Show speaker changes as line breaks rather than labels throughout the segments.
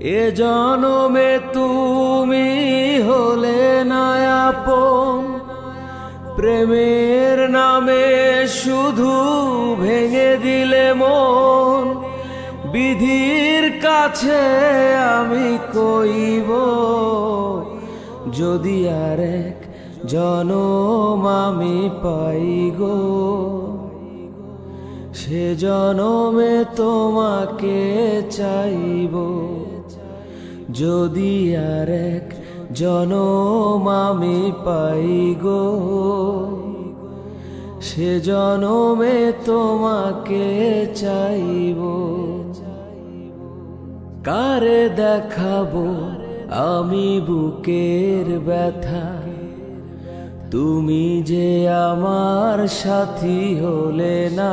এ জনমে তুমি হলে নায়াপন। প্রেমের নামে শুধু ভেঙে দিলে মন। বিধির কাছে আমি কইব, যদি আর এক জনম আমি পাই গো। সে জনমে তোমাকে চাইব। যদি আর এক জনম আমি পাই গো, সে জনমে তোমাকে চাইব। কারে দেখাবো আমি বুকের ব্যথা? তুমি যে আমার সাথী হলে না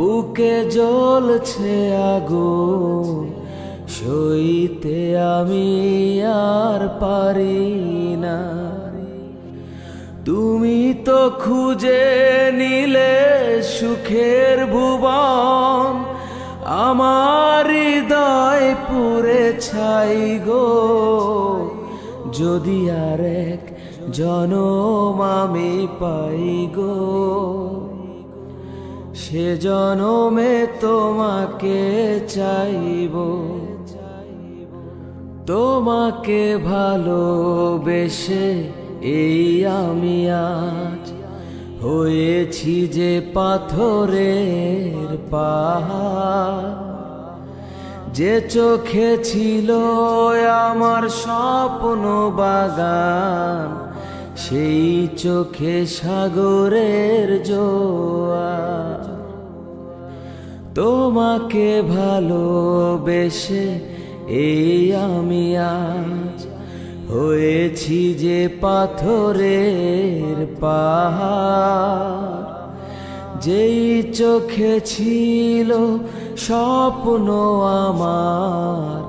বুকে জ্বলছে আগুন, সইতে আমি আর পারি না। তুমি তো খুঁজে নিলে সুখের ভুবন, আমার হৃদয় পুরে ছাই গো। যদি আর এক জনম আমি পাই গো। সে জনমে তোমাকে চাইব। তোমাকে ভালোবেসে এই আমি আজ হয়েছি যে পাথরের পাহাড়। যে চোখে ছিল আমার স্বপ্ন বাগান, সেই চোখে সাগরের জোয়ার। তোমাকে ভালোবেসে এই আমি আজ হয়েছি যে পাথরের পাহাড়। যেই চোখে ছিল স্বপ্ন আমার,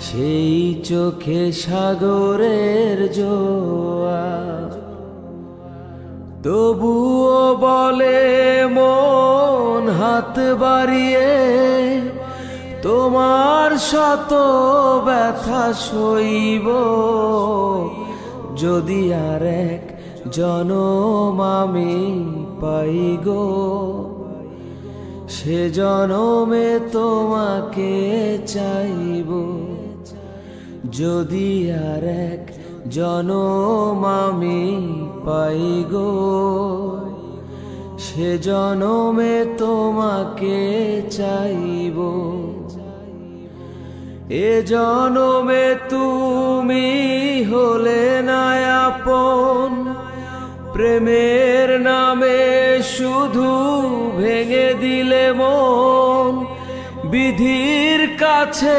সেই চোখে সাগরের জোয়া তবুও বলে হাত বাড়িয়ে তোমার শত ব্যথা সইব। যদি আর এক জনম আমি পাই গো, সে জনমে তোমাকে চাইব। যদি আর এক জনম আমি পাই গো সে জনমে তোমাকে চাইব। এ জনমে তুমি হলে নায়াপন। প্রেমের নামে শুধু ভেঙে দিলে মন। বিধির কাছে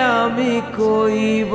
আমি কইব।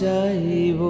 চাইব।